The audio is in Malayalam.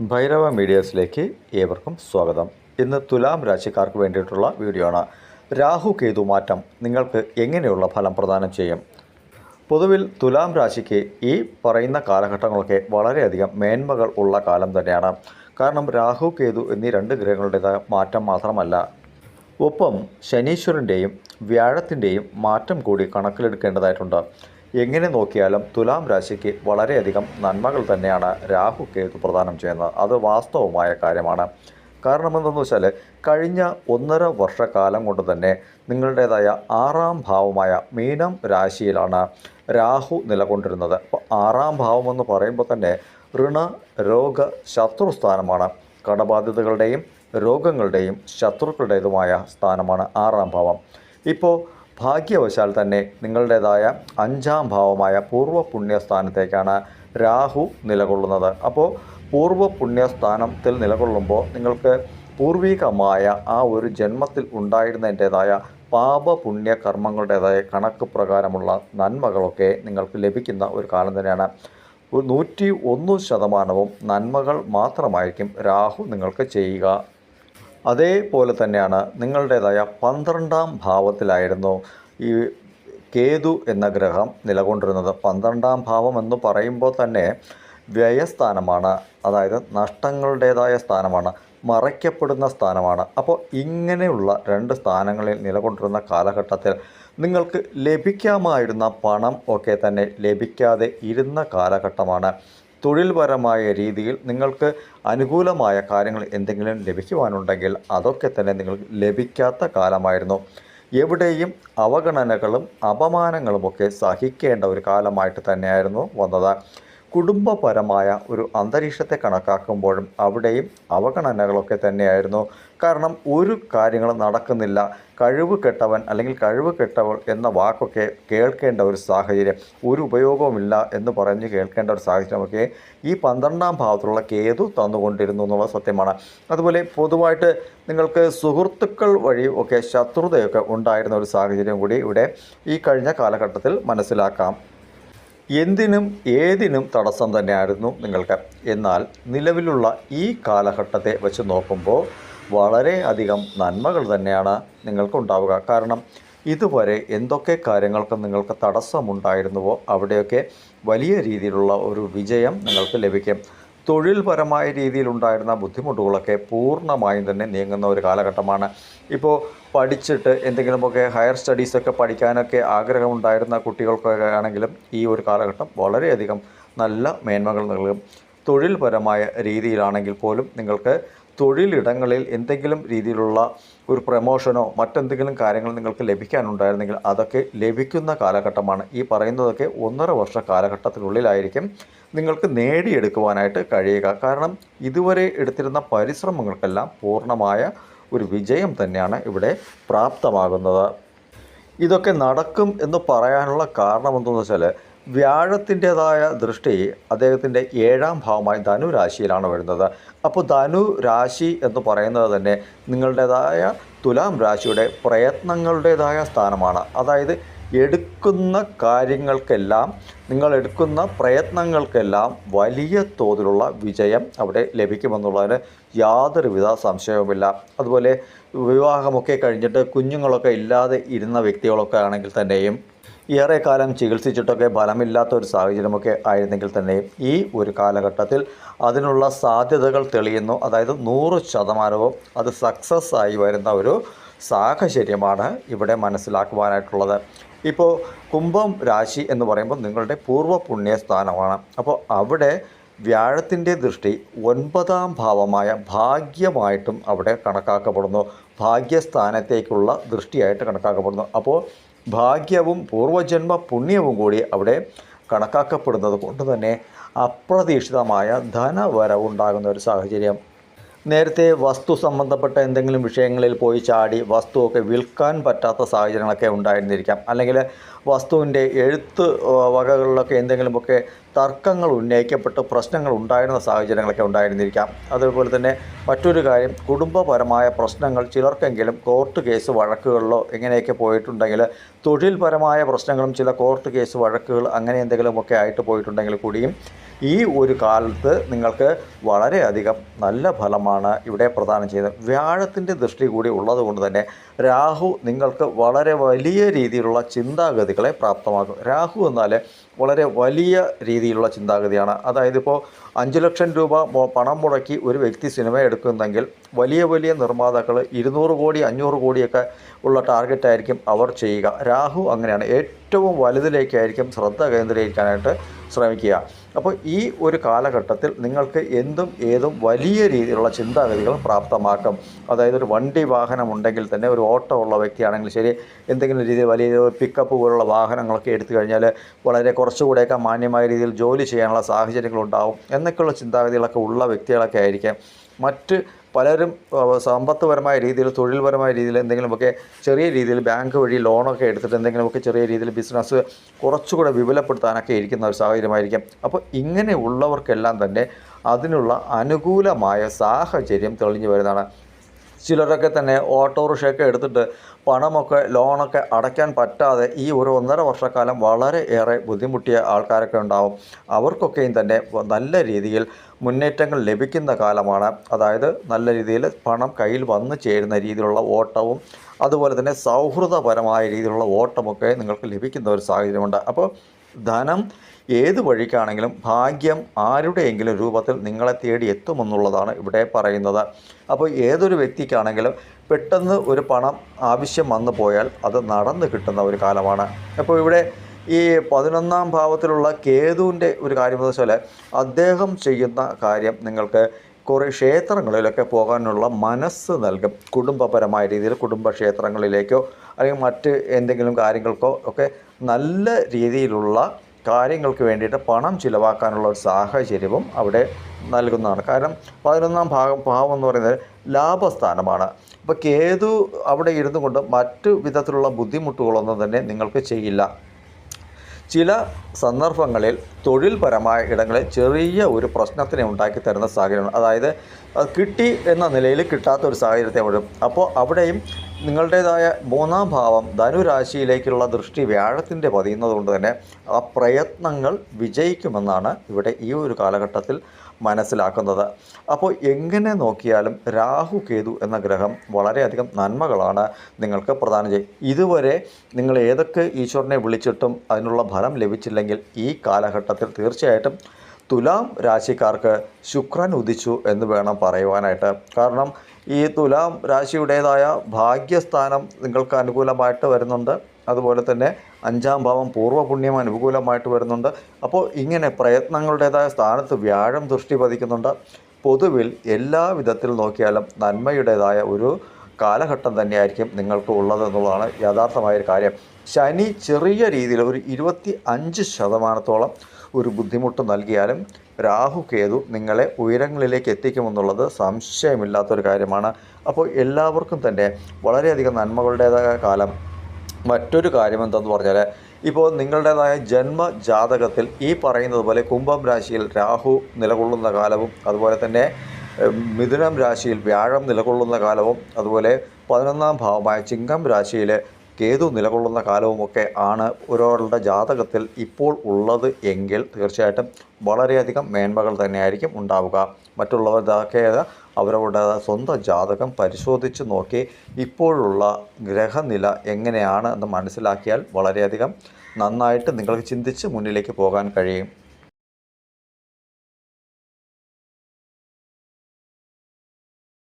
ഭൈരവ മീഡിയസിലേക്ക് ഏവർക്കും സ്വാഗതം. ഇന്ന് തുലാം രാശിക്കാർക്ക് വേണ്ടിയിട്ടുള്ള വീഡിയോ ആണ്. രാഹു കേതു മാറ്റം നിങ്ങൾക്ക് എങ്ങനെയുള്ള ഫലം പ്രദാനം ചെയ്യും? പൊതുവിൽ തുലാം രാശിക്ക് ഈ പറയുന്ന കാലഘട്ടങ്ങളൊക്കെ വളരെയധികം മേന്മകൾ ഉള്ള കാലം തന്നെയാണ്. കാരണം രാഹു കേതു എന്നീ രണ്ട് ഗ്രഹങ്ങളുടേതായ മാറ്റം മാത്രമല്ല. ഒപ്പം ശനീശ്വരന്റെയും വ്യാഴത്തിന്റെയും മാറ്റം കൂടി കണക്കിലെടുക്കേണ്ടതായിട്ടുണ്ട്. എങ്ങനെ നോക്കിയാലും തുലാം രാശിക്ക് വളരെയധികം നന്മകൾ തന്നെയാണ് രാഹു കേതു പ്രദാനം ചെയ്യുന്നത്. അത് വാസ്തവമായ കാര്യമാണ്. കാരണം എന്തെന്ന് വെച്ചാൽ കഴിഞ്ഞ ഒന്നര വർഷക്കാലം കൊണ്ട് തന്നെ നിങ്ങളുടേതായ ആറാം ഭാവമായ മീനം രാശിയിലാണ് രാഹു നിലകൊണ്ടിരുന്നത്. അപ്പോൾ ആറാം ഭാവം എന്ന് പറയുമ്പോൾ തന്നെ ഋണ രോഗ ശത്രു സ്ഥാനമാണ്. കടബാധ്യതകളുടെയും രോഗങ്ങളുടെയും ശത്രുക്കളുടേതുമായ സ്ഥാനമാണ് ആറാം ഭാവം. ഇപ്പോൾ ഭാഗ്യവശാൽ തന്നെ നിങ്ങളുടേതായ അഞ്ചാം ഭാവമായ പൂർവ പുണ്യസ്ഥാനത്തേക്കാണ് രാഹു നിലകൊള്ളുന്നത്. അപ്പോൾ പൂർവ പുണ്യസ്ഥാനത്തിൽ നിലകൊള്ളുമ്പോൾ നിങ്ങൾക്ക് പൂർവികമായ ആ ഒരു ജന്മത്തിൽ ഉണ്ടായിരുന്നതിന്റേതായ പാപ പുണ്യ കർമ്മങ്ങളുടേതായ കണക്ക് പ്രകാരമുള്ള നന്മകളൊക്കെ നിങ്ങൾക്ക് ലഭിക്കുന്ന ഒരു കാലം തന്നെയാണ്. നൂറ്റി ഒന്ന് ശതമാനവും നന്മകൾ മാത്രമായിരിക്കും രാഹു നിങ്ങൾക്ക് ചെയ്യുക അതേപോലെ തന്നെയാണ് നിങ്ങളുടേതായ പന്ത്രണ്ടാം ഭാവത്തിലായിരുന്നു ഈ കേതു എന്ന ഗ്രഹം നിലകൊണ്ടിരുന്നത്. പന്ത്രണ്ടാം ഭാവം എന്ന് പറയുമ്പോൾ തന്നെ വ്യയസ്ഥാനമാണ്. അതായത് നഷ്ടങ്ങളുടേതായ സ്ഥാനമാണ്. മറയ്ക്കപ്പെടുന്ന സ്ഥാനമാണ്. അപ്പോൾ ഇങ്ങനെയുള്ള രണ്ട് സ്ഥാനങ്ങളിൽ നിലകൊണ്ടിരുന്ന കാലഘട്ടത്തിൽ നിങ്ങൾക്ക് ലഭിക്കാമായിരുന്ന പണം ഒക്കെ തന്നെ ലഭിക്കാതെ ഇരുന്ന കാലഘട്ടമാണ്. തൊഴിൽപരമായ രീതിയിൽ നിങ്ങൾക്ക് അനുകൂലമായ കാര്യങ്ങൾ എന്തെങ്കിലും ലഭിക്കുവാനുണ്ടെങ്കിൽ അതൊക്കെ തന്നെ നിങ്ങൾ ലഭിക്കാത്ത കാലമായിരുന്നു. എവിടെയും അവഗണനകളും അപമാനങ്ങളുമൊക്കെ സഹിക്കേണ്ട ഒരു കാലമായിട്ട് തന്നെയായിരുന്നു വന്നത്. കുടുംബപരമായ ഒരു അന്തരീക്ഷത്തെ കണക്കാക്കുമ്പോഴും അവിടെയും അവഗണനകളൊക്കെ തന്നെയായിരുന്നു. കാരണം ഒരു കാര്യങ്ങളും നടക്കുന്നില്ല. കഴിവ് കെട്ടവൻ അല്ലെങ്കിൽ കഴിവ് കെട്ടവൾ എന്ന വാക്കൊക്കെ കേൾക്കേണ്ട ഒരു സാഹചര്യം ഒരു ഉപയോഗവുമില്ല എന്ന് പറഞ്ഞ് കേൾക്കേണ്ട ഒരു സാഹചര്യമൊക്കെ ഈ പന്ത്രണ്ടാം ഭാവത്തിലുള്ള കേതു തന്നുകൊണ്ടിരുന്നു എന്നുള്ള സത്യമാണ്. അതുപോലെ പൊതുവായിട്ട് നിങ്ങൾക്ക് സുഹൃത്തുക്കൾ വഴി ഒക്കെ ശത്രുതയൊക്കെ ഉണ്ടായിരുന്ന ഒരു സാഹചര്യം കൂടി ഇവിടെ ഈ കഴിഞ്ഞ കാലഘട്ടത്തിൽ മനസ്സിലാക്കാം. എന്തിനും ഏതിനും തടസ്സം തന്നെയായിരുന്നു നിങ്ങൾക്ക്. എന്നാൽ നിലവിലുള്ള ഈ കാലഘട്ടത്തെ വെച്ച് നോക്കുമ്പോൾ വളരെയധികം നന്മകൾ തന്നെയാണ് നിങ്ങൾക്കുണ്ടാവുക. കാരണം ഇതുവരെ എന്തൊക്കെ കാര്യങ്ങൾക്ക് നിങ്ങൾക്ക് തടസ്സമുണ്ടായിരുന്നുവോ അവിടെയൊക്കെ വലിയ രീതിയിലുള്ള ഒരു വിജയം നിങ്ങൾക്ക് ലഭിക്കും. തൊഴിൽപരമായ രീതിയിലുണ്ടായിരുന്ന ബുദ്ധിമുട്ടുകളൊക്കെ പൂർണമായും തന്നെ നീങ്ങുന്ന ഒരു കാലഘട്ടമാണ്. ഇപ്പോൾ പഠിച്ചിട്ട് എന്തെങ്കിലുമൊക്കെ ഹയർ സ്റ്റഡീസൊക്കെ പഠിക്കാനൊക്കെ ആഗ്രഹമുണ്ടായിരുന്ന കുട്ടികൾക്കൊക്കെ ആണെങ്കിലും ഈ ഒരു കാലഘട്ടം വളരെയധികം നല്ല മേന്മകൾ നൽകും. തൊഴിൽപരമായ രീതിയിലാണെങ്കിൽ പോലും നിങ്ങൾക്ക് തൊഴിലിടങ്ങളിൽ എന്തെങ്കിലും രീതിയിലുള്ള ഒരു പ്രമോഷനോ മറ്റെന്തെങ്കിലും കാര്യങ്ങൾ നിങ്ങൾക്ക് ലഭിക്കാനുണ്ടായിരുന്നെങ്കിൽ അതൊക്കെ ലഭിക്കുന്ന കാലഘട്ടമാണ്. ഈ പറയുന്നതൊക്കെ ഒന്നര വർഷ കാലഘട്ടത്തിനുള്ളിലായിരിക്കും നിങ്ങൾക്ക് നേടിയെടുക്കുവാനായിട്ട് കഴിയുക. കാരണം ഇതുവരെ എടുത്തിരുന്ന പരിശ്രമങ്ങൾക്കെല്ലാം പൂർണമായ ഒരു വിജയം തന്നെയാണ് ഇവിടെ പ്രാപ്തമാകുന്നത്. ഇതൊക്കെ നടക്കും എന്ന് പറയാനുള്ള കാരണം എന്തെന്ന് വെച്ചാൽ വ്യാഴത്തിന്റെതായ ദൃഷ്ടി അദ്ദേഹത്തിന്റെ ഏഴാം ഭാവമായി ധനു രാശിയിലാണ് വരുന്നത്. അപ്പോൾ ധനു രാശി എന്ന് പറയുന്നത് തന്നെ നിങ്ങളുടേതായ തുലാം രാശിയുടെ പ്രയത്നങ്ങളുടേതായ സ്ഥാനമാണ്. അതായത് എടുക്കുന്ന കാര്യങ്ങൾക്കെല്ലാം നിങ്ങൾ എടുക്കുന്ന പ്രയത്നങ്ങൾക്കെല്ലാം വലിയ തോതിലുള്ള വിജയം അവിടെ ലഭിക്കുമെന്നുള്ളതിന് യാതൊരുവിധ സംശയവുമില്ല. അതുപോലെ വിവാഹമൊക്കെ കഴിഞ്ഞിട്ട് കുഞ്ഞുങ്ങളൊക്കെ ഇല്ലാതെ ഇരുന്ന വ്യക്തികളൊക്കെ ആണെങ്കിൽ തന്നെയും ഏറെക്കാലം ചികിത്സിച്ചിട്ടൊക്കെ ഫലമില്ലാത്ത ഒരു സാഹചര്യമൊക്കെ ആയിരുന്നെങ്കിൽ തന്നെ ഈ ഒരു കാലഘട്ടത്തിൽ അതിനുള്ള സാധ്യതകൾ തെളിയുന്നു. അതായത് നൂറ് ശതമാനവും അത് സക്സസ് ആയി വരുന്ന ഒരു സാഹചര്യമാണ് ഇവിടെ മനസ്സിലാക്കുവാനായിട്ടുള്ളത്. ഇപ്പോൾ കുംഭം രാശി എന്ന് പറയുമ്പോൾ നിങ്ങളുടെ പൂർവ പുണ്യസ്ഥാനമാണ്. അപ്പോൾ അവിടെ വ്യാഴത്തിന്റെ ദൃഷ്ടി ഒൻപതാം ഭാവമായ ഭാഗ്യമായിട്ടും അവിടെ കണക്കാക്കപ്പെടുന്നു. ഭാഗ്യസ്ഥാനത്തേക്കുള്ള ദൃഷ്ടിയായിട്ട് കണക്കാക്കപ്പെടുന്നു. അപ്പോൾ ഭാഗ്യവും പൂർവജന്മ പുണ്യവും കൂടി അവിടെ കണക്കാക്കപ്പെടുന്നത് കൊണ്ട് തന്നെ അപ്രതീക്ഷിതമായ ധനവരവുണ്ടാകുന്ന ഒരു സാഹചര്യം നേരത്തെ വസ്തു സംബന്ധപ്പെട്ട എന്തെങ്കിലും വിഷയങ്ങളിൽ പോയി ചാടി വസ്തുവൊക്കെ വിൽക്കാൻ പറ്റാത്ത സാഹചര്യങ്ങളൊക്കെ ഉണ്ടായിരുന്നിരിക്കാം. അല്ലെങ്കിൽ വസ്തുവിന്റെ എഴുത്ത് വകകളിലൊക്കെ എന്തെങ്കിലുമൊക്കെ തർക്കങ്ങൾ ഉന്നയിക്കപ്പെട്ട് പ്രശ്നങ്ങൾ ഉണ്ടായിരുന്ന സാഹചര്യങ്ങളൊക്കെ ഉണ്ടായിരുന്നിരിക്കാം. അതുപോലെ തന്നെ മറ്റൊരു കാര്യം കുടുംബപരമായ പ്രശ്നങ്ങൾ ചിലർക്കെങ്കിലും കോർട്ട് കേസ് വഴക്കുകളിലോ എങ്ങനെയൊക്കെ പോയിട്ടുണ്ടെങ്കിൽ തൊഴിൽപരമായ പ്രശ്നങ്ങളും ചില കോർട്ട് കേസ് വഴക്കുകൾ അങ്ങനെ എന്തെങ്കിലുമൊക്കെ ആയിട്ട് പോയിട്ടുണ്ടെങ്കിൽ കൂടിയും ഈ ഒരു കാലത്ത് നിങ്ങൾക്ക് വളരെയധികം നല്ല ഫലമാണ് ഇവിടെ പ്രദാനം ചെയ്യുന്നത്. വ്യാഴത്തിന്റെ ദൃഷ്ടി കൂടി ഉള്ളതുകൊണ്ട് തന്നെ രാഹു നിങ്ങൾക്ക് വളരെ വലിയ രീതിയിലുള്ള ചിന്താഗതികളെ പ്രാപ്തമാക്കും. രാഹു എന്നാൽ വളരെ വലിയ രീതിയിലുള്ള ചിന്താഗതിയാണ്. അതായത് ഇപ്പോൾ അഞ്ച് ലക്ഷം രൂപ പണം മുടക്കി ഒരു വ്യക്തി സിനിമ എടുക്കുന്നെങ്കിൽ വലിയ വലിയ നിർമ്മാതാക്കൾ ഇരുന്നൂറ് കോടി അഞ്ഞൂറ് കോടിയൊക്കെ ഉള്ള ടാർഗറ്റായിരിക്കും അവർ ചെയ്യുക. രാഹു അങ്ങനെയാണ് ഏറ്റവും വലുതിലേക്കായിരിക്കും ശ്രദ്ധ കേന്ദ്രീകരിക്കാനായിട്ട് ശ്രമിക്കുക. അപ്പോൾ ഈ ഒരു കാലഘട്ടത്തിൽ നിങ്ങൾക്ക് എന്തും ഏതും വലിയ രീതിയിലുള്ള ചിന്താഗതികൾ പ്രാപ്തമാക്കും. അതായത് ഒരു വണ്ടി വാഹനം ഉണ്ടെങ്കിൽ തന്നെ ഒരു ഓട്ടോ ഉള്ള വ്യക്തിയാണെങ്കിൽ ശരി എന്തെങ്കിലും രീതിയിൽ വലിയ പിക്കപ്പ് പോലുള്ള വാഹനങ്ങളൊക്കെ എടുത്തു കഴിഞ്ഞാൽ വളരെ കുറച്ചുകൂടെയൊക്കെ മാന്യമായ രീതിയിൽ ജോലി ചെയ്യാനുള്ള സാഹചര്യങ്ങളുണ്ടാവും എന്നൊക്കെയുള്ള ചിന്താഗതികളൊക്കെ ഉള്ള വ്യക്തികളൊക്കെ ആയിരിക്കാം. മറ്റ് പലരും സമ്പത്തുപരമായ രീതിയിൽ തൊഴിൽപരമായ രീതിയിൽ എന്തെങ്കിലുമൊക്കെ ചെറിയ രീതിയിൽ ബാങ്ക് വഴി ലോണൊക്കെ എടുത്തിട്ട് എന്തെങ്കിലുമൊക്കെ ചെറിയ രീതിയിൽ ബിസിനസ് കുറച്ചുകൂടെ വിപുലപ്പെടുത്താനൊക്കെ ഇരിക്കുന്ന ഒരു സാഹചര്യമായിരിക്കും. അപ്പോൾ ഇങ്ങനെയുള്ളവർക്കെല്ലാം തന്നെ അതിനുള്ള അനുകൂലമായ സാഹചര്യം തെളിഞ്ഞു വരുന്നതാണ്. ചിലരൊക്കെ തന്നെ ഓട്ടോറിക്ഷയൊക്കെ എടുത്തിട്ട് പണമൊക്കെ ലോണൊക്കെ അടയ്ക്കാൻ പറ്റാതെ ഈ ഒരു ഒന്നര വർഷക്കാലം വളരെ ഏറെ ബുദ്ധിമുട്ടിയ ആൾക്കാരൊക്കെ ഉണ്ടാവും. അവർക്കൊക്കെയും തന്നെ നല്ല രീതിയിൽ മുന്നേറ്റങ്ങൾ ലഭിക്കുന്ന കാലമാണ്. അതായത് നല്ല രീതിയിൽ പണം കയ്യിൽ വന്നു ചേരുന്ന രീതിയിലുള്ള ഓട്ടവും അതുപോലെ തന്നെ സൗഹൃദപരമായ രീതിയിലുള്ള ഓട്ടമൊക്കെ നിങ്ങൾക്ക് ലഭിക്കുന്ന ഒരു സാഹചര്യമുണ്ട്. അപ്പോൾ ധനം ഏത് വഴിക്കാണെങ്കിലും ഭാഗ്യം ആരുടെയെങ്കിലും രൂപത്തിൽ നിങ്ങളെ തേടി എത്തുമെന്നുള്ളതാണ് ഇവിടെ പറയുന്നത്. അപ്പോൾ ഏതൊരു വ്യക്തിക്കാണെങ്കിലും പെട്ടെന്ന് ഒരു പണം ആവശ്യം വന്നു പോയാൽ അത് നടന്നു കിട്ടുന്ന ഒരു കാലമാണ്. അപ്പോൾ ഇവിടെ ഈ പതിനൊന്നാം ഭാവത്തിലുള്ള കേതുവിന്റെ ഒരു കാര്യം എന്ന് വെച്ചാൽ അദ്ദേഹം ചെയ്യുന്ന കാര്യം നിങ്ങൾക്ക് കുറേ ക്ഷേത്രങ്ങളിലൊക്കെ പോകാനുള്ള മനസ്സ് നൽകും. കുടുംബപരമായ രീതിയിൽ കുടുംബക്ഷേത്രങ്ങളിലേക്കോ അല്ലെങ്കിൽ മറ്റ് എന്തെങ്കിലും കാര്യങ്ങൾക്കോ ഒക്കെ നല്ല രീതിയിലുള്ള കാര്യങ്ങൾക്ക് വേണ്ടിയിട്ട് പണം ചിലവാക്കാനുള്ള ഒരു സാഹചര്യവും അവിടെ നൽകുന്നതാണ്. കാരണം പതിനൊന്നാം ഭാഗം ഭാവം എന്ന് പറയുന്നത് ലാഭസ്ഥാനമാണ്. അപ്പോൾ കേതു അവിടെ ഇരുന്നു കൊണ്ട് മറ്റു വിധത്തിലുള്ള ബുദ്ധിമുട്ടുകളൊന്നും തന്നെ നിങ്ങൾക്ക് ചെയ്യില്ല. ചില സന്ദർഭങ്ങളിൽ തൊഴിൽപരമായ ഇടങ്ങളിൽ ചെറിയ ഒരു പ്രശ്നത്തിനെ ഉണ്ടാക്കി തരുന്ന സാഹചര്യമാണ് അതായത് കിട്ടി എന്ന നിലയിൽ കിട്ടാത്ത ഒരു സാഹചര്യത്തെ വരും അപ്പോൾ അവിടെയും നിങ്ങളുടേതായ മൂന്നാം ഭാവം ധനുരാശിയിലേക്കുള്ള ദൃഷ്ടി വ്യാഴത്തിന്റെ പതിയുന്നത് കൊണ്ട് തന്നെ ആ പ്രയത്നങ്ങൾ വിജയിക്കുമെന്നാണ് ഇവിടെ ഈ ഒരു കാലഘട്ടത്തിൽ മനസ്സിലാക്കുന്നത്. അപ്പോൾ എങ്ങനെ നോക്കിയാലും രാഹു കേതു എന്ന ഗ്രഹം വളരെയധികം നന്മകളാണ് നിങ്ങൾക്ക് പ്രദാനം ചെയ്യും. ഇതുവരെ നിങ്ങൾ ഏതൊക്കെ ഈശ്വരനെ വിളിച്ചിട്ടും അതിനുള്ള ഫലം ലഭിച്ചില്ലെങ്കിൽ ഈ കാലഘട്ടത്തിൽ തീർച്ചയായിട്ടും തുലാം രാശിക്കാർക്ക് ശുക്രൻ ഉദിച്ചു എന്ന് വേണം പറയുവാനായിട്ട്. കാരണം ഈ തുലാം രാശിയുടേതായ ഭാഗ്യസ്ഥാനം നിങ്ങൾക്ക് അനുകൂലമായിട്ട് വരുന്നുണ്ട്. അതുപോലെ തന്നെ അഞ്ചാം ഭാവം പൂർവപുണ്യം അനുകൂലമായിട്ട് വരുന്നുണ്ട്. അപ്പോൾ ഇങ്ങനെ പ്രയത്നങ്ങളുടേതായ സ്ഥാനത്ത് വ്യാഴം ദൃഷ്ടി പതിക്കുന്നുണ്ട്. പൊതുവിൽ എല്ലാ വിധത്തിൽ നോക്കിയാലും നന്മയുടേതായ ഒരു കാലഘട്ടം തന്നെയായിരിക്കും നിങ്ങൾക്ക് ഉള്ളതെന്നുള്ളതാണ് യഥാർത്ഥമായൊരു കാര്യം. ശനി ചെറിയ രീതിയിൽ ഒരു ഇരുപത്തി അഞ്ച് ശതമാനത്തോളം ഒരു ബുദ്ധിമുട്ട് നൽകിയാലും രാഹു കേതു നിങ്ങളെ ഉയരങ്ങളിലേക്ക് എത്തിക്കുമെന്നുള്ളത് സംശയമില്ലാത്തൊരു കാര്യമാണ്. അപ്പോൾ എല്ലാവർക്കും തന്നെ വളരെയധികം നന്മകളുടേതായ കാലം മറ്റൊരു കാര്യം എന്തെന്ന് പറഞ്ഞാൽ ഇപ്പോൾ നിങ്ങളുടേതായ ജന്മജാതകത്തിൽ ഈ പറയുന്നത് പോലെ കുംഭം രാശിയിൽ രാഹു നിലകൊള്ളുന്ന കാലവും അതുപോലെ തന്നെ മിഥുനം രാശിയിൽ വ്യാഴം നിലകൊള്ളുന്ന കാലവും അതുപോലെ പതിനൊന്നാം ഭാവമായ ചിങ്ങം രാശിയിൽ കേതു നിലകൊള്ളുന്ന കാലവുമൊക്കെ ആണ് ഒരാളുടെ ജാതകത്തിൽ ഇപ്പോൾ ഉള്ളത് എങ്കിൽ തീർച്ചയായിട്ടും വളരെയധികം മേന്മകൾ തന്നെയായിരിക്കും ഉണ്ടാവുക. മറ്റുള്ളവരുടെയൊക്കെ അവരവരുടെ സ്വന്തം ജാതകം പരിശോധിച്ച് നോക്കി ഇപ്പോഴുള്ള ഗ്രഹനില എങ്ങനെയാണ് എന്ന് മനസ്സിലാക്കിയാൽ വളരെയധികം നന്നായിട്ട് നിങ്ങൾക്ക് ചിന്തിച്ച് മുന്നിലേക്ക് പോകാൻ കഴിയും.